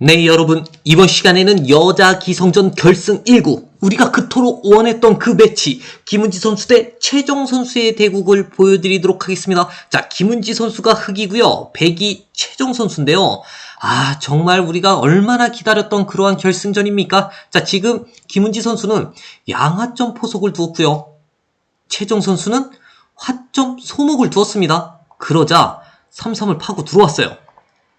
네, 여러분. 이번 시간에는 여자 기성전 결승 1구. 우리가 그토록 원했던 그 매치. 김은지 선수 대 최정 선수의 대국을 보여드리도록 하겠습니다. 자, 김은지 선수가 흑이고요. 백이 최정 선수인데요. 아, 정말 우리가 얼마나 기다렸던 그러한 결승전입니까? 자, 지금 김은지 선수는 양화점 포석을 두었고요. 최정 선수는 화점 소목을 두었습니다. 그러자 3-3을 파고 들어왔어요.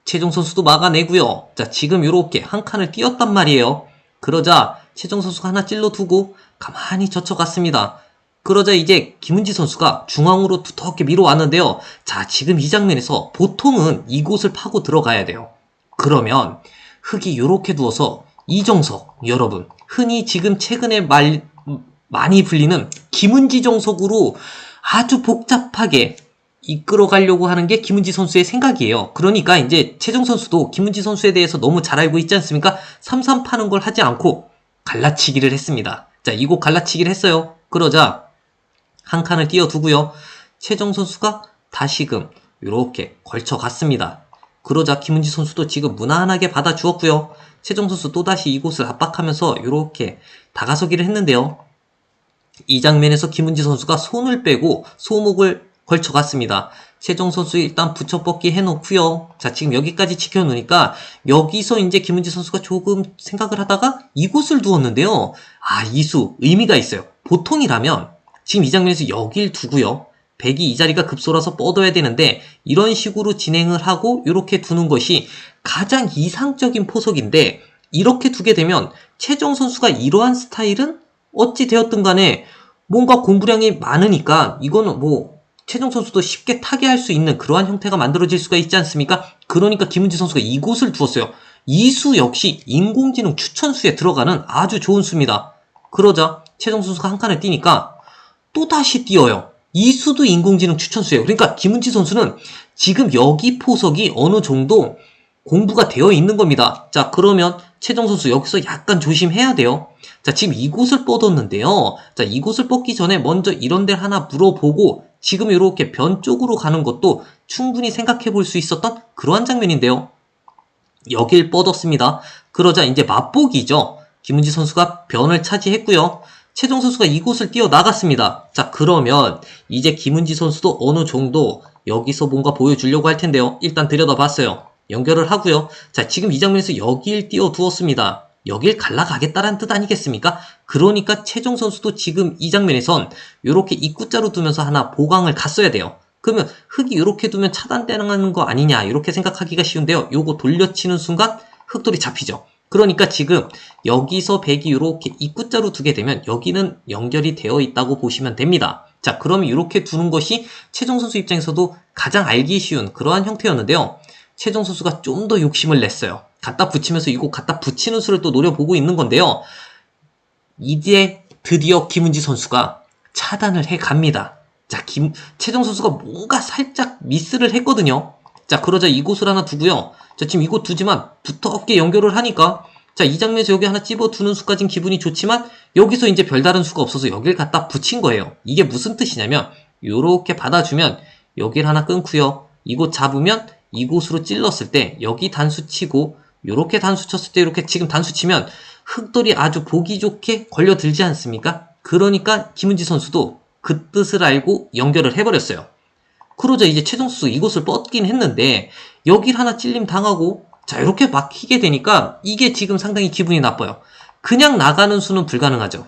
최종 선수도 막아내고요. 자, 지금 이렇게 한 칸을 띄었단 말이에요. 그러자 최종 선수가 하나 찔러 두고 가만히 젖혀갔습니다. 그러자 이제 김은지 선수가 중앙으로 두텁게 밀어왔는데요. 자, 지금 이 장면에서 보통은 이곳을 파고 들어가야 돼요. 그러면 흙이 이렇게 두어서 이정석 여러분 흔히 지금 최근에 말, 많이 불리는 김은지 정석으로 아주 복잡하게 이끌어 가려고 하는 게 김은지 선수의 생각이에요. 그러니까 이제 최정 선수도 김은지 선수에 대해서 너무 잘 알고 있지 않습니까? 3-3 파는 걸 하지 않고 갈라치기를 했습니다. 자, 이곳 갈라치기를 했어요. 그러자 한 칸을 띄워두고요. 최정 선수가 다시금 이렇게 걸쳐 갔습니다. 그러자 김은지 선수도 지금 무난하게 받아주었고요. 최정 선수 또다시 이곳을 압박하면서 이렇게 다가서기를 했는데요. 이 장면에서 김은지 선수가 손을 빼고 소목을 걸쳐갔습니다. 최종 선수 일단 붙여뻗기 해놓고요. 자 지금 여기까지 지켜놓으니까 여기서 이제 김은지 선수가 조금 생각을 하다가 이곳을 두었는데요. 아 이수 의미가 있어요. 보통이라면 지금 이 장면에서 여길 두고요. 백이 이 자리가 급소라서 뻗어야 되는데 이런 식으로 진행을 하고 이렇게 두는 것이 가장 이상적인 포석인데 이렇게 두게 되면 최정 선수가 이러한 스타일은 어찌 되었든 간에 뭔가 공부량이 많으니까 이거는 뭐 최종 선수도 쉽게 타개할 수 있는 그러한 형태가 만들어질 수가 있지 않습니까? 그러니까 김은지 선수가 이곳을 두었어요. 이 수 역시 인공지능 추천수에 들어가는 아주 좋은 수입니다. 그러자 최종 선수가 한 칸을 뛰니까 또 다시 뛰어요. 이 수도 인공지능 추천수예요. 그러니까 김은지 선수는 지금 여기 포석이 어느 정도 공부가 되어 있는 겁니다. 자, 그러면 최정 선수 여기서 약간 조심해야 돼요. 자, 지금 이곳을 뻗었는데요. 자, 이곳을 뻗기 전에 먼저 이런 데를 하나 물어보고 지금 이렇게 변 쪽으로 가는 것도 충분히 생각해 볼 수 있었던 그러한 장면인데요. 여길 뻗었습니다. 그러자 이제 맛보기죠. 김은지 선수가 변을 차지했고요. 최종 선수가 이곳을 뛰어 나갔습니다. 자, 그러면 이제 김은지 선수도 어느 정도 여기서 뭔가 보여주려고 할 텐데요. 일단 들여다봤어요. 연결을 하고요. 자, 지금 이 장면에서 여길 띄워 두었습니다. 여길 갈라가겠다라는 뜻 아니겠습니까? 그러니까 최종 선수도 지금 이 장면에선 이렇게 입구자로 두면서 하나 보강을 갔어야 돼요. 그러면 흙이 이렇게 두면 차단되는 거 아니냐 이렇게 생각하기가 쉬운데요. 요거 돌려치는 순간 흙돌이 잡히죠. 그러니까 지금 여기서 백이 이렇게 입구자로 두게 되면 여기는 연결이 되어 있다고 보시면 됩니다. 자, 그러면 이렇게 두는 것이 최종 선수 입장에서도 가장 알기 쉬운 그러한 형태였는데요. 최종 선수가 좀 더 욕심을 냈어요. 갖다 붙이면서 이거 갖다 붙이는 수를 또 노려보고 있는 건데요. 이제 드디어 김은지 선수가 차단을 해 갑니다. 자, 김, 최정 선수가 뭔가 살짝 미스를 했거든요. 자, 그러자 이곳을 하나 두고요. 자, 지금 이곳 두지만 두텁게 연결을 하니까 자, 이 장면에서 여기 하나 찝어 두는 수까진 기분이 좋지만 여기서 이제 별다른 수가 없어서 여길 갖다 붙인 거예요. 이게 무슨 뜻이냐면 요렇게 받아주면 여길 하나 끊고요. 이곳 잡으면 이곳으로 찔렀을 때 여기 단수 치고 요렇게 단수 쳤을 때 이렇게 지금 단수 치면 흑돌이 아주 보기 좋게 걸려들지 않습니까? 그러니까 김은지 선수도 그 뜻을 알고 연결을 해버렸어요. 그러자 이제 최종 선수 이곳을 뻗긴 했는데 여길 하나 찔림 당하고 자 이렇게 막히게 되니까 이게 지금 상당히 기분이 나빠요. 그냥 나가는 수는 불가능하죠.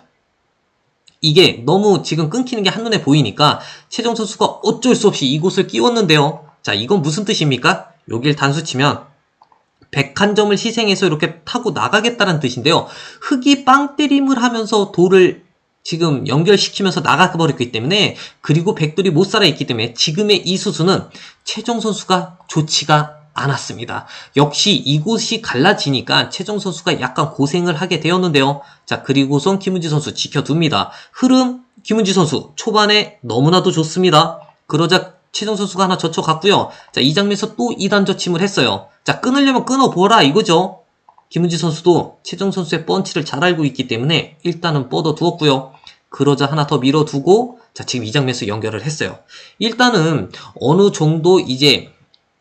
이게 너무 지금 끊기는 게 한눈에 보이니까 최종 선수가 어쩔 수 없이 이곳을 끼웠는데요. 자 이건 무슨 뜻입니까? 여길 단수 치면 101점을 희생해서 이렇게 타고 나가겠다는 뜻인데요. 흙이 빵 때림을 하면서 돌을 지금 연결시키면서 나가버렸기 때문에 그리고 백돌이 못 살아있기 때문에 지금의 이 수수는 최종 선수가 좋지가 않았습니다. 역시 이곳이 갈라지니까 최종 선수가 약간 고생을 하게 되었는데요. 자 그리고선 김은지 선수 지켜둡니다. 흐름 김은지 선수 초반에 너무나도 좋습니다. 그러자 최종 선수가 하나 젖혀갔고요. 자, 이 장면에서 또 2단 젖힘을 했어요. 자, 끊으려면 끊어보라 이거죠. 김은지 선수도 최종 선수의 펀치를 잘 알고 있기 때문에 일단은 뻗어 두었고요. 그러자 하나 더 밀어두고 자, 지금 이 장면에서 연결을 했어요. 일단은 어느 정도 이제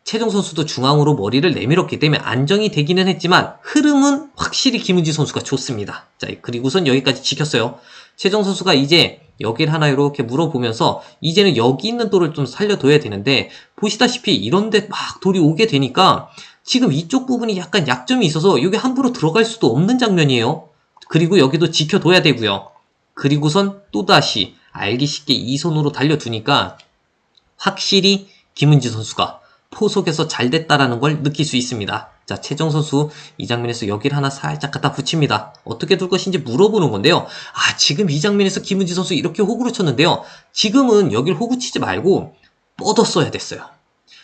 최종 선수도 중앙으로 머리를 내밀었기 때문에 안정이 되기는 했지만 흐름은 확실히 김은지 선수가 좋습니다. 자, 그리고선 여기까지 지켰어요. 최종 선수가 이제 여길 하나 이렇게 물어보면서 이제는 여기 있는 돌을 좀 살려둬야 되는데 보시다시피 이런데 막 돌이 오게 되니까 지금 이쪽 부분이 약간 약점이 있어서 여기 함부로 들어갈 수도 없는 장면이에요. 그리고 여기도 지켜둬야 되고요. 그리고선 또다시 알기 쉽게 이 손으로 달려두니까 확실히 김은지 선수가 포속에서 잘 됐다라는 걸 느낄 수 있습니다. 자, 최정 선수 이 장면에서 여기를 하나 살짝 갖다 붙입니다. 어떻게 둘 것인지 물어보는 건데요. 아, 지금 이 장면에서 김은지 선수 이렇게 호구를 쳤는데요. 지금은 여길 호구 치지 말고 뻗었어야 됐어요.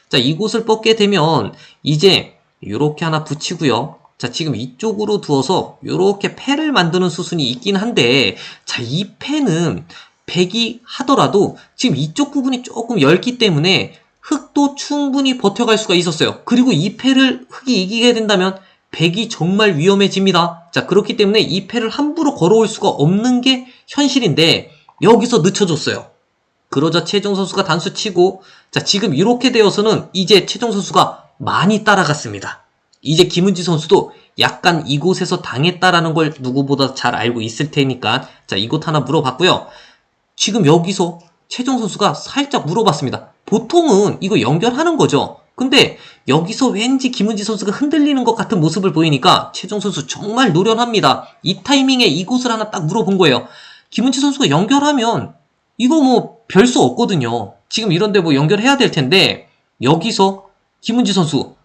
자, 이곳을 뻗게 되면 이제 이렇게 하나 붙이고요. 자, 지금 이쪽으로 두어서 이렇게 패를 만드는 수순이 있긴 한데 자, 이 패는 백이 하더라도 지금 이쪽 부분이 조금 얇기 때문에 흑도 충분히 버텨갈 수가 있었어요. 그리고 이 패를 흑이 이기게 된다면 백이 정말 위험해집니다. 자, 그렇기 때문에 이 패를 함부로 걸어올 수가 없는 게 현실인데 여기서 늦춰줬어요. 그러자 최종 선수가 단수 치고 자, 지금 이렇게 되어서는 이제 최종 선수가 많이 따라갔습니다. 이제 김은지 선수도 약간 이곳에서 당했다라는 걸 누구보다 잘 알고 있을 테니까 자, 이곳 하나 물어봤고요. 지금 여기서 최종 선수가 살짝 물어봤습니다. 보통은 이거 연결하는 거죠. 근데 여기서 왠지 김은지 선수가 흔들리는 것 같은 모습을 보이니까 최종 선수 정말 노련합니다. 이 타이밍에 이곳을 하나 딱 물어본 거예요. 김은지 선수가 연결하면 이거 뭐 별 수 없거든요. 지금 이런데 뭐 연결해야 될 텐데 여기서 김은지 선수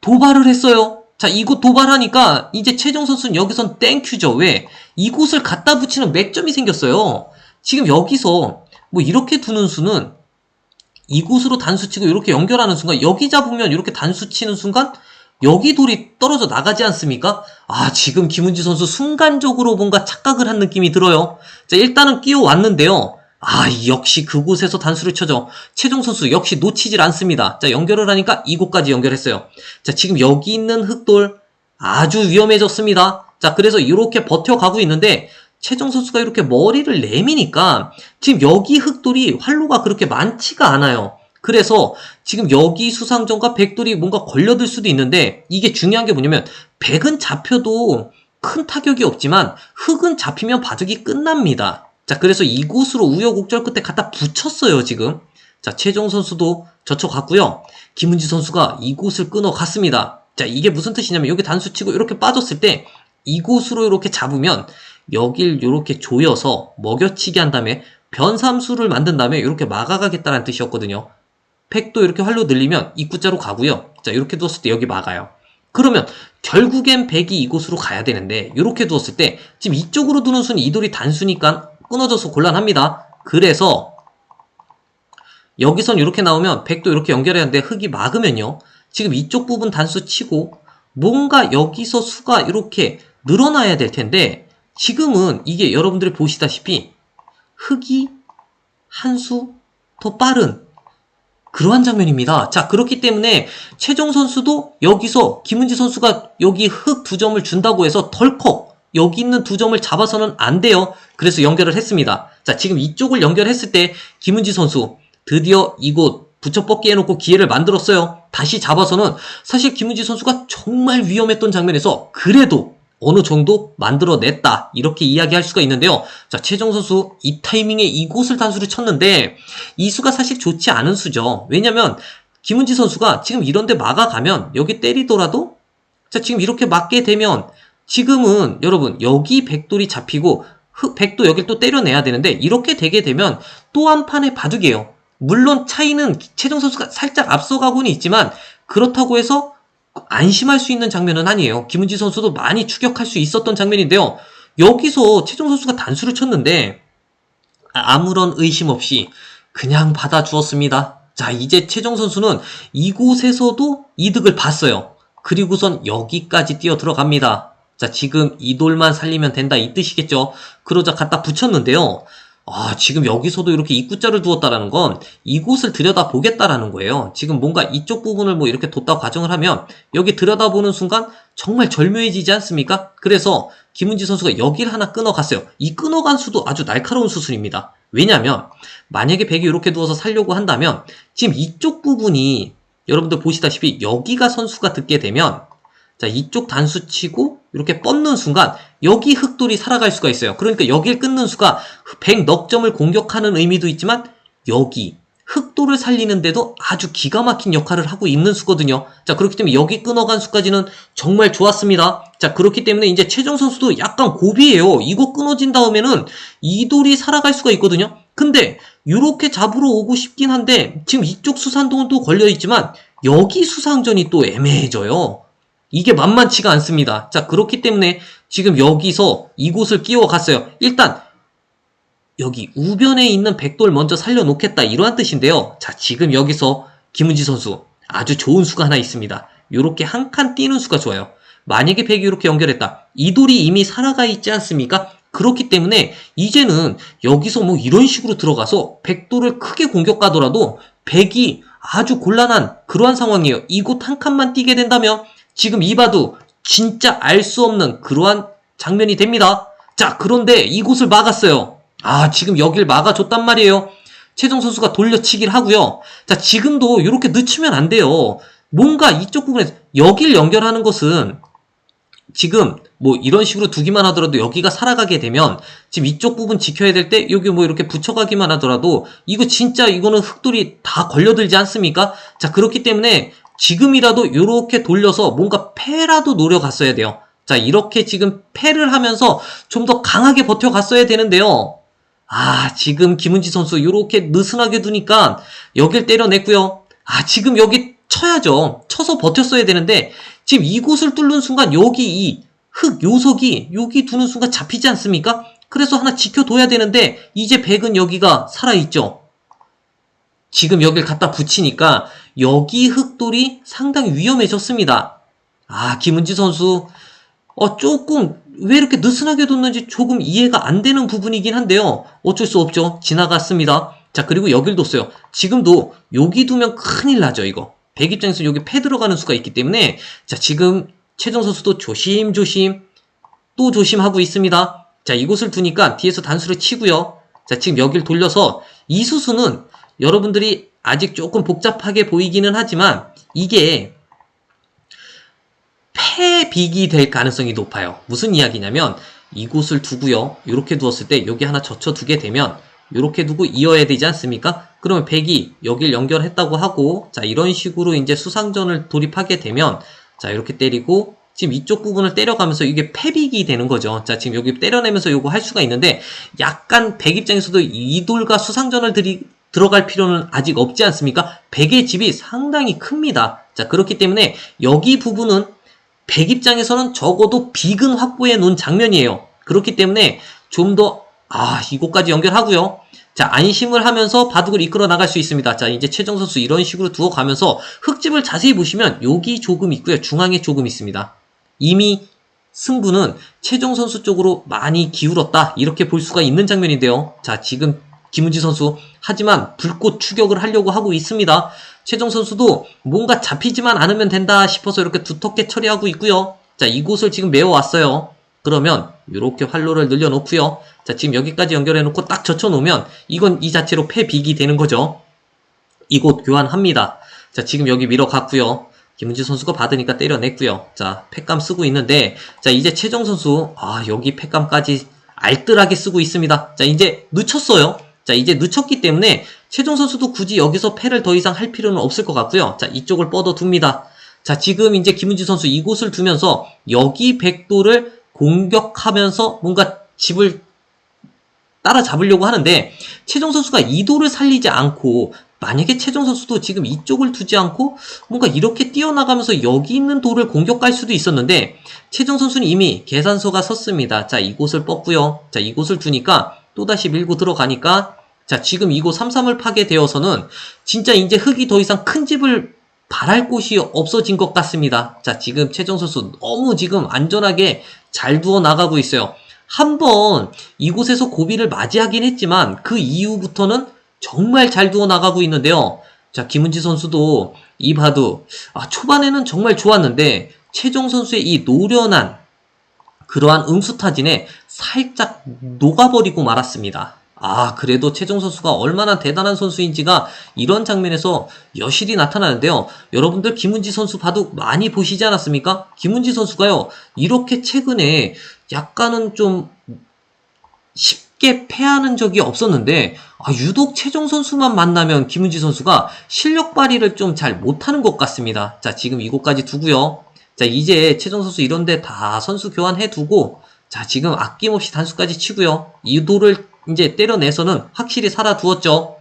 도발을 했어요. 자, 이곳 도발하니까 이제 최종 선수는 여기선 땡큐죠. 왜? 이곳을 갖다 붙이는 맥점이 생겼어요. 지금 여기서 뭐 이렇게 두는 수는 이곳으로 단수 치고 이렇게 연결하는 순간 여기 잡으면 이렇게 단수 치는 순간 여기 돌이 떨어져 나가지 않습니까? 아, 지금 김은지 선수 순간적으로 뭔가 착각을 한 느낌이 들어요. 자, 일단은 끼워왔는데요. 아, 역시 그곳에서 단수를 쳐죠. 최종 선수 역시 놓치질 않습니다. 자, 연결을 하니까 이곳까지 연결했어요. 자, 지금 여기 있는 흑돌 아주 위험해졌습니다. 자, 그래서 이렇게 버텨가고 있는데 최종 선수가 이렇게 머리를 내미니까 지금 여기 흑돌이 활로가 그렇게 많지가 않아요. 그래서 지금 여기 수상전과 백돌이 뭔가 걸려들 수도 있는데 이게 중요한 게 뭐냐면 백은 잡혀도 큰 타격이 없지만 흑은 잡히면 바둑이 끝납니다. 자, 그래서 이곳으로 우여곡절 끝에 갖다 붙였어요, 지금. 자, 최종 선수도 젖혀갔고요. 김은지 선수가 이곳을 끊어갔습니다. 자, 이게 무슨 뜻이냐면 여기 단수 치고 이렇게 빠졌을 때 이곳으로 이렇게 잡으면 여길 이렇게 조여서 먹여치기 한 다음에 변삼수를 만든 다음에 이렇게 막아가겠다는 뜻이었거든요. 팩도 이렇게 활로 늘리면 입구자로 가고요. 자, 이렇게 두었을 때 여기 막아요. 그러면 결국엔 백이 이곳으로 가야 되는데 이렇게 두었을 때 지금 이쪽으로 두는 순 이돌이 단수니까 끊어져서 곤란합니다. 그래서 여기선 이렇게 나오면 백도 이렇게 연결해야 하는데 흙이 막으면요. 지금 이쪽 부분 단수 치고 뭔가 여기서 수가 이렇게 늘어나야 될 텐데 지금은 이게 여러분들이 보시다시피 흙이 한 수 더 빠른 그러한 장면입니다. 자, 그렇기 때문에 최종 선수도 여기서 김은지 선수가 여기 흙 두 점을 준다고 해서 덜컥 여기 있는 두 점을 잡아서는 안 돼요. 그래서 연결을 했습니다. 자, 지금 이쪽을 연결했을 때 김은지 선수 드디어 이곳 붙여뻗기 해놓고 기회를 만들었어요. 다시 잡아서는 사실 김은지 선수가 정말 위험했던 장면에서 그래도 어느 정도 만들어냈다. 이렇게 이야기할 수가 있는데요. 자, 최정 선수 이 타이밍에 이곳을 단수를 쳤는데 이 수가 사실 좋지 않은 수죠. 왜냐면 김은지 선수가 지금 이런데 막아가면 여기 때리더라도 자, 지금 이렇게 맞게 되면 지금은 여러분 여기 백돌이 잡히고 흑 백도 여길 또 때려내야 되는데 이렇게 되게 되면 또 한 판의 바둑이에요. 물론 차이는 최정 선수가 살짝 앞서가고는 있지만 그렇다고 해서 안심할 수 있는 장면은 아니에요. 김은지 선수도 많이 추격할 수 있었던 장면인데요. 여기서 최종 선수가 단수를 쳤는데 아무런 의심 없이 그냥 받아주었습니다. 자, 이제 최종 선수는 이곳에서도 이득을 봤어요. 그리고선 여기까지 뛰어 들어갑니다. 자, 지금 이 돌만 살리면 된다 이 뜻이겠죠. 그러자 갖다 붙였는데요. 아, 지금 여기서도 이렇게 입구자를 두었다라는 건 이곳을 들여다 보겠다라는 거예요. 지금 뭔가 이쪽 부분을 뭐 이렇게 뒀다 과정을 하면 여기 들여다보는 순간 정말 절묘해지지 않습니까? 그래서 김은지 선수가 여기를 하나 끊어갔어요. 이 끊어간 수도 아주 날카로운 수순입니다. 왜냐면 만약에 백이 이렇게 두어서 살려고 한다면 지금 이쪽 부분이 여러분들 보시다시피 여기가 선수가 듣게 되면 자 이쪽 단수 치고 이렇게 뻗는 순간 여기 흑돌이 살아갈 수가 있어요. 그러니까 여길 끊는 수가 100넉 점을 공격하는 의미도 있지만 여기 흑돌을 살리는데도 아주 기가 막힌 역할을 하고 있는 수거든요. 자, 그렇기 때문에 여기 끊어간 수까지는 정말 좋았습니다. 자, 그렇기 때문에 이제 최정 선수도 약간 고비예요. 이거 끊어진 다음에는 이 돌이 살아갈 수가 있거든요. 근데 이렇게 잡으러 오고 싶긴 한데 지금 이쪽 수산동은 또 걸려 있지만 여기 수상전이 또 애매해져요. 이게 만만치가 않습니다. 자, 그렇기 때문에 지금 여기서 이곳을 끼워갔어요. 일단 여기 우변에 있는 백돌 먼저 살려놓겠다 이러한 뜻인데요. 자 지금 여기서 김은지 선수 아주 좋은 수가 하나 있습니다. 요렇게 한칸 띄는 수가 좋아요. 만약에 백이 이렇게 연결했다. 이 돌이 이미 살아가 있지 않습니까? 그렇기 때문에 이제는 여기서 뭐 이런 식으로 들어가서 백돌을 크게 공격하더라도 백이 아주 곤란한 그러한 상황이에요. 이곳 한 칸만 띄게 된다면 지금 이봐도 진짜 알 수 없는 그러한 장면이 됩니다. 자 그런데 이곳을 막았어요. 아, 지금 여길 막아줬단 말이에요. 최정 선수가 돌려치기를 하고요. 자, 지금도 이렇게 늦추면 안 돼요. 뭔가 이쪽 부분에서 여길 연결하는 것은 지금 뭐 이런 식으로 두기만 하더라도 여기가 살아가게 되면 지금 이쪽 부분 지켜야 될 때 여기 뭐 이렇게 붙여가기만 하더라도 이거 진짜 이거는 흑돌이 다 걸려들지 않습니까? 자, 그렇기 때문에 지금이라도 이렇게 돌려서 뭔가 패라도 노려갔어야 돼요. 자, 이렇게 지금 패를 하면서 좀 더 강하게 버텨갔어야 되는데요. 아, 지금 김은지 선수 이렇게 느슨하게 두니까 여길 때려냈고요. 아, 지금 여기 쳐야죠. 쳐서 버텼어야 되는데 지금 이곳을 뚫는 순간 여기 이 흙 요석이 여기 두는 순간 잡히지 않습니까? 그래서 하나 지켜둬야 되는데 이제 백은 여기가 살아있죠. 지금 여길 갖다 붙이니까 여기 흙돌이 상당히 위험해졌습니다. 아, 김은지 선수 어, 조금 왜 이렇게 느슨하게 뒀는지 조금 이해가 안 되는 부분이긴 한데요. 어쩔 수 없죠. 지나갔습니다. 자, 그리고 여길 뒀어요. 지금도 여기 두면 큰일 나죠, 이거. 백 입장에서 여기 패 들어가는 수가 있기 때문에 자, 지금 최정 선수도 조심조심 또 조심하고 있습니다. 자, 이곳을 두니까 뒤에서 단수를 치고요. 자, 지금 여길 돌려서 이 수수는 여러분들이 아직 조금 복잡하게 보이기는 하지만 이게 패빅이 될 가능성이 높아요. 무슨 이야기냐면 이곳을 두고요. 이렇게 두었을 때 여기 하나 젖혀 두게 되면 이렇게 두고 이어야 되지 않습니까? 그러면 백이 여길 연결했다고 하고 자 이런 식으로 이제 수상전을 돌입하게 되면 자 이렇게 때리고 지금 이쪽 부분을 때려가면서 이게 패빅이 되는 거죠. 자 지금 여기 때려내면서 요거 할 수가 있는데 약간 백 입장에서도 이돌과 수상전을 들이 들어갈 필요는 아직 없지 않습니까? 백의 집이 상당히 큽니다. 자 그렇기 때문에 여기 부분은 백 입장에서는 적어도 비근 확보해 놓은 장면이에요. 그렇기 때문에 좀 더, 아, 이곳까지 연결하고요. 자, 안심을 하면서 바둑을 이끌어 나갈 수 있습니다. 자, 이제 최정 선수 이런 식으로 두어 가면서 흙집을 자세히 보시면 여기 조금 있고요. 중앙에 조금 있습니다. 이미 승부는 최정 선수 쪽으로 많이 기울었다. 이렇게 볼 수가 있는 장면인데요. 자, 지금 김은지 선수 하지만 불꽃 추격을 하려고 하고 있습니다. 최정 선수도 뭔가 잡히지만 않으면 된다 싶어서 이렇게 두텁게 처리하고 있고요. 자, 이곳을 지금 메워왔어요. 그러면 이렇게 활로를 늘려놓고요. 자, 지금 여기까지 연결해놓고 딱 젖혀놓으면 이건 이 자체로 패빅이 되는 거죠. 이곳 교환합니다. 자, 지금 여기 밀어갔고요. 김은지 선수가 받으니까 때려냈고요. 자, 팩감 쓰고 있는데 자, 이제 최정 선수 아, 여기 팩감까지 알뜰하게 쓰고 있습니다. 자, 이제 늦췄어요. 자, 이제 늦췄기 때문에 최종 선수도 굳이 여기서 패를 더 이상 할 필요는 없을 것 같고요. 자, 이쪽을 뻗어 둡니다. 자, 지금 이제 김은지 선수 이곳을 두면서 여기 백도를 공격하면서 뭔가 집을 따라잡으려고 하는데 최종 선수가 이도를 살리지 않고 만약에 최종 선수도 지금 이쪽을 두지 않고 뭔가 이렇게 뛰어나가면서 여기 있는 돌을 공격할 수도 있었는데 최종 선수는 이미 계산서가 섰습니다. 자, 이곳을 뻗고요. 자, 이곳을 두니까 또다시 밀고 들어가니까 자, 지금 이곳 삼삼을 파게 되어서는 진짜 이제 흙이 더 이상 큰 집을 바랄 곳이 없어진 것 같습니다. 자, 지금 최정 선수 너무 지금 안전하게 잘 두어 나가고 있어요. 한번 이곳에서 고비를 맞이하긴 했지만 그 이후부터는 정말 잘 두어 나가고 있는데요. 자, 김은지 선수도 이 바둑, 아, 초반에는 정말 좋았는데, 최종 선수의 이 노련한 그러한 응수타진에 살짝 녹아버리고 말았습니다. 아, 그래도 최종 선수가 얼마나 대단한 선수인지가 이런 장면에서 여실히 나타나는데요. 여러분들 김은지 선수 바둑 많이 보시지 않았습니까? 김은지 선수가요, 이렇게 최근에 약간은 좀 쉽게 패하는 적이 없었는데, 아, 유독 최종 선수만 만나면 김은지 선수가 실력 발휘를 좀 잘 못하는 것 같습니다. 자, 지금 이곳까지 두고요. 자, 이제 최종 선수 이런데 다 선수 교환해 두고, 자, 지금 아낌없이 단수까지 치고요. 이 도를 이제 때려내서는 확실히 살아두었죠.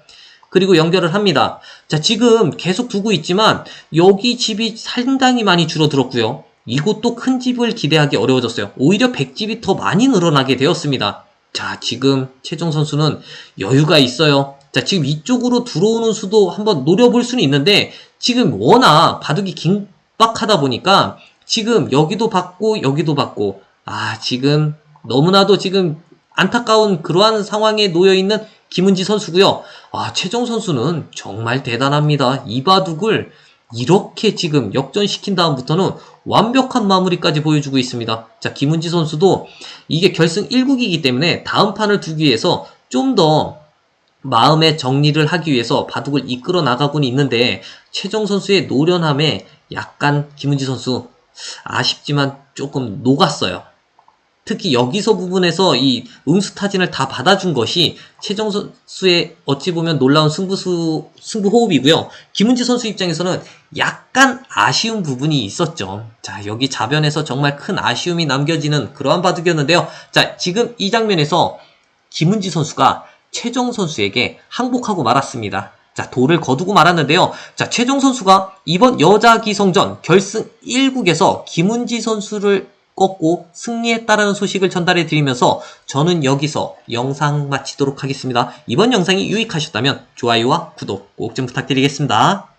그리고 연결을 합니다. 자, 지금 계속 두고 있지만 여기 집이 상당히 많이 줄어들었고요. 이곳도 큰 집을 기대하기 어려워졌어요. 오히려 100집이 더 많이 늘어나게 되었습니다. 자, 지금 최종 선수는 여유가 있어요. 자, 지금 이쪽으로 들어오는 수도 한번 노려볼 수는 있는데 지금 워낙 바둑이 긴박하다 보니까 지금 여기도 받고 여기도 받고 아, 지금 너무나도 지금 안타까운 그러한 상황에 놓여 있는 김은지 선수고요. 아, 최정 선수는 정말 대단합니다. 이 바둑을 이렇게 지금 역전시킨 다음부터는 완벽한 마무리까지 보여주고 있습니다. 자, 김은지 선수도 이게 결승 1국이기 때문에 다음 판을 두기 위해서 좀더 마음의 정리를 하기 위해서 바둑을 이끌어 나가고는 있는데 최정 선수의 노련함에 약간 김은지 선수 아쉽지만 조금 녹았어요. 특히 여기서 부분에서 이 응수 타진을 다 받아준 것이 최정 선수의 어찌 보면 놀라운 승부수, 승부 호흡이고요. 김은지 선수 입장에서는 약간 아쉬운 부분이 있었죠. 자, 여기 자변에서 정말 큰 아쉬움이 남겨지는 그러한 바둑이었는데요. 자, 지금 이 장면에서 김은지 선수가 최정 선수에게 항복하고 말았습니다. 자, 돌을 거두고 말았는데요. 자, 최정 선수가 이번 여자 기성전 결승 1국에서 김은지 선수를 꺾고 승리했다라는 소식을 전달해 드리면서 저는 여기서 영상 마치도록 하겠습니다. 이번 영상이 유익하셨다면 좋아요와 구독 꼭 좀 부탁드리겠습니다.